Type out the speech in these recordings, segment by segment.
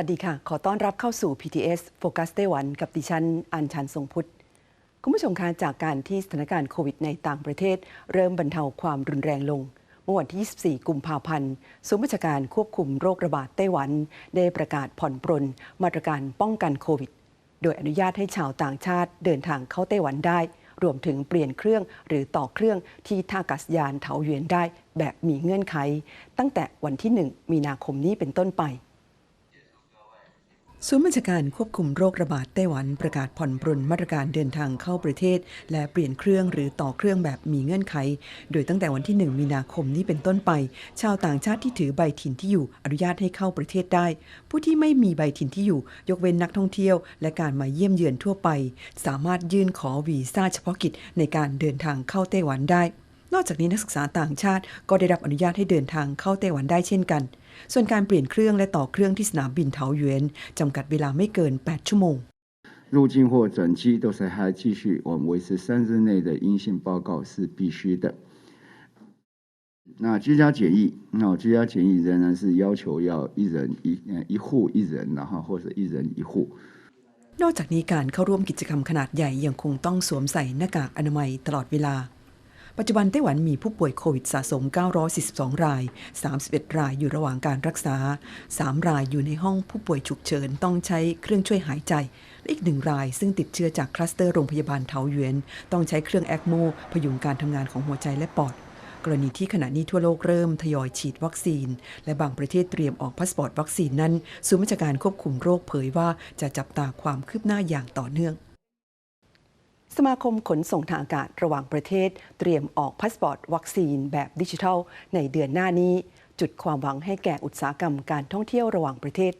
วัสดีค่ะ ขอต้อนรับเข้าสู่ PTS Focus ไต้หวันกับดิฉัน อัญชันทรงพุทธ คุณผู้ชมคะจากการที่สถานการณ์โควิดในต่างประเทศ เริ่มบรรเทาความรุนแรงลง เมื่อวันที่ 24 กุมภาพันธ์ศูนย์บัญชาการควบคุมโรคระบาดไต้หวัน ได้ประกาศผ่อนปรนมาตรการป้องกันโควิด โดยอนุญาตให้ชาวต่างชาติเดินทางเข้าไต้หวันได้ รวมถึงเปลี่ยนเครื่องหรือต่อเครื่องที่ท่าอากาศยานเถาหยวนได้ แบบมีเงื่อนไข ตั้งแต่วันที่ 1 มีนาคมนี้เป็นต้นไป ศูนย์บัญชาการควบคุมโรคระบาดไต้หวันประกาศผ่อนปรนมาตรการเดินทางเข้าประเทศ และเปลี่ยนเครื่องหรือต่อเครื่องแบบมีเงื่อนไข โดยตั้งแต่วันที่ 1 มีนาคมนี้เป็นต้นไป ชาวต่างชาติที่ถือใบถิ่นที่อยู่อนุญาตให้เข้าประเทศได้ ผู้ที่ไม่มีใบถิ่นที่อยู่ ยกเว้นนักท่องเที่ยว และการมาเยี่ยมเยือนทั่วไป สามารถยื่นขอวีซ่าเฉพาะกิจในการเดินทางเข้าไต้หวันได้ นอกจากนี้นักศึกษาต่างชาติก็ได้รับอนุญาตให้เดินทางเข้าไต้หวันได้เช่นกัน ส่วนการเปลี่ยนเครื่องและต่อเครื่องที่สนามบินเทาเยวนจำกัดเวลาไม่เกิน 8 ชั่วโมง入境或转机都是还继续，我们维持三日内的阴性报告是必须的。那居家检疫，那居家检疫仍然是要求要一人一呃一户一人，然后或者一人一户。นอกจากนี้การเข้าร่วมกิจกรรมขนาดใหญ่ยังคงต้องสวมใส่หน้ากากอนามัยตลอดเวลา ปัจจุบันไต้หวันมีผู้ป่วยโควิดสะสม 942 ราย 31 รายอยู่ระหว่างการรักษา 3 รายอยู่ในห้องผู้ป่วยฉุกเฉินต้องใช้เครื่องช่วยหายใจ และอีกหนึ่งรายซึ่งติดเชื้อจากคลัสเตอร์โรงพยาบาลเถาหยวนต้องใช้เครื่องแอคโมพยุงการทำงานของหัวใจและปอดกรณีที่ขณะนี้ทั่วโลกเริ่มทยอยฉีดวัคซีน และบางประเทศเตรียมออกพาสปอร์ตวัคซีนนั้นศูนย์บัญชการควบคุมโรคเผยว่าจะจับตาความคืบหน้าอย่างต่อเนื่อง สมาคมขนส่งทางอากาศระหว่างประเทศ เตรียมออกพาสปอร์ตวัคซีนแบบดิจิทัล ในเดือนหน้านี้ จุดความหวังให้แก่อุตสาหกรรมการท่องเที่ยวระหว่างประเทศ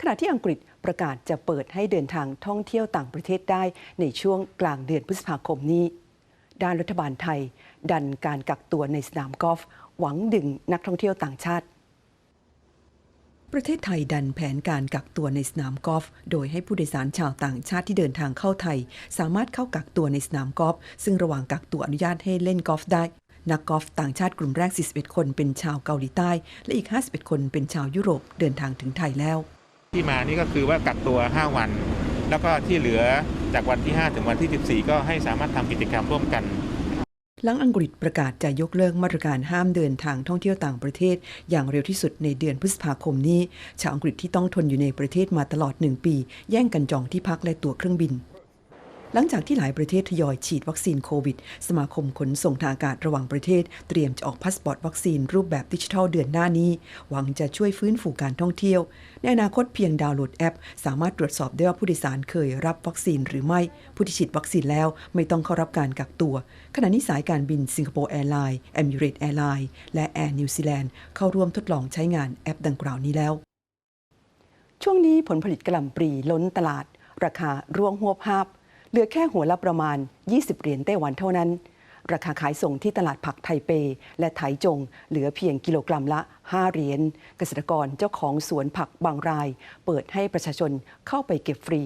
ขณะที่อังกฤษประกาศจะเปิดให้เดินทางท่องเที่ยวต่างประเทศได้ในช่วงกลางเดือนพฤษภาคมนี้ ด้านรัฐบาลไทย ดันการกักตัวในสนามกอล์ฟหวังดึงนักท่องเที่ยวต่างชาติ ประเทศไทยดันแผนการกักตัวในสนามกอล์ฟ โดยให้ผู้โดยสารชาวต่างชาติที่เดินทางเข้าไทย สามารถเข้ากักตัวในสนามกอล์ฟ ซึ่งระหว่างกักตัวอนุญาตให้เล่นกอล์ฟได้ นักกอล์ฟต่างชาติกลุ่มแรก 41 คนเป็นชาวเกาหลีใต้ และอีก 51 คนเป็นชาวยุโรปเดินทางถึงไทยแล้ว ที่มานี่ก็คือว่ากักตัว 5 วัน แล้วก็ที่เหลือจากวันที่ 5 ถึงวันที่ 14 ก็ให้สามารถทำกิจกรรมร่วมกัน หลังอังกฤษประกาศจะยกเลิกมาตรการห้ามเดินทางท่องเที่ยวต่างประเทศ อย่างเร็วที่สุดในเดือนพฤษภาคมนี้ ชาวอังกฤษที่ต้องทนอยู่ในประเทศมาตลอดหนึ่งปี แย่งกันจองที่พักและตั๋วเครื่องบิน หลังจากที่หลายประเทศทยอยฉีดวัคซีนโควิด สมาคมขนส่งทางอากาศระหว่างประเทศ เตรียมจะออกพาสปอร์ตวัคซีนรูปแบบดิจิทัลเดือนหน้านี้ หวังจะช่วยฟื้นฟูการท่องเที่ยว ในอนาคตเพียงดาวน์โหลดแอป สามารถตรวจสอบได้ว่าผู้โดยสารเคยรับวัคซีนหรือไม่ ผู้ที่ฉีดวัคซีนแล้วไม่ต้องเข้ารับการกักตัว ขณะนี้สายการบินสิงคโปร์แอร์ไลน์เอมิเรตแอร์ไลน์และแอร์นิวซีแลนด์เข้าร่วมทดลองใช้งานแอปดังกล่าวนี้แล้ว ช่วงนี้ผลผลิตกระหล่ำปลีล้นตลาด ราคาร่วงหัวภาพ ลือแค่หัวละประมาณ 20 เหรียญไต้หวันเท่านั้น ราคาขายส่งที่ตลาดผักไทเป และไถจง เหลือเพียงกิโลกรัมละ 5 เหรียญ เกษตรกรเจ้าของสวนผักบางราย เปิดให้ประชาชนเข้าไปเก็บฟรี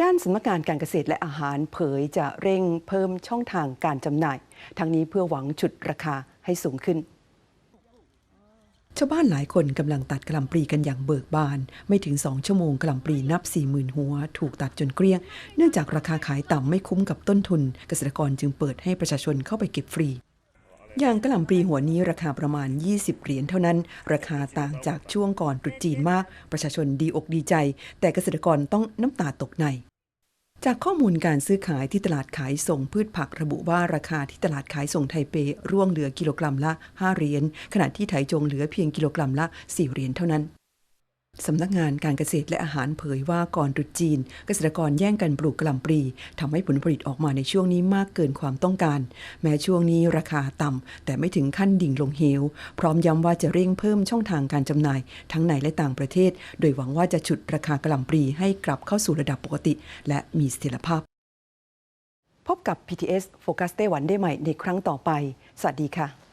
ด้านสำนักงานการเกษตรและอาหารเผยจะเร่งเพิ่มช่องทางการจำหน่าย ทั้งนี้เพื่อหวังฉุดราคาให้สูงขึ้น ชาวบ้านหลายคนกำลังตัดกระลำปลีกันอย่างเบิกบาน ไม่ถึง2ชั่วโมงกระลำปลีนับ40,000หัว ถูกตัดจนเกลี้ยง เนื่องจากราคาขายต่ำไม่คุ้มกับต้นทุน เกษตรกรจึงเปิดให้ประชาชนเข้าไปเก็บฟรีอย่างกระหล่ำปลีหัวนี้ราคาประมาณ 20 เหรียญเท่านั้น ราคาต่างจากช่วงก่อนตรุษจีนมาก ประชาชนดีอกดีใจ แต่เกษตรกรต้องน้ำตาตกใน จากข้อมูลการซื้อขายที่ตลาดขายส่งพืชผักระบุว่าราคาที่ตลาดขายส่งไทเปร่วงเหลือกิโลกรัมละ 5 เหรียญขณะที่ไถจงเหลือเพียงกิโลกรัมละ 4 เหรียญเท่านั้น สำนักงานการเกษตรและอาหารเผยว่าก่อนตรุษจีน เกษตรกรแย่งกันปลูกกล่ำปลีทำให้ผลผลิตออกมาในช่วงนี้มากเกินความต้องการ แม้ช่วงนี้ราคาต่ำแต่ไม่ถึงขั้นดิ่งลงเหว พร้อมย้ำว่าจะเร่งเพิ่มช่องทางการจำหน่าย ทั้งในและต่างประเทศ โดยหวังว่าจะฉุดราคากล่ำปลีให้กลับเข้าสู่ระดับปกติ และมีเสถียรภาพ พบกับ PTS Focus ไต้หวันได้ใหม่ในครั้งต่อไป สวัสดีค่ะ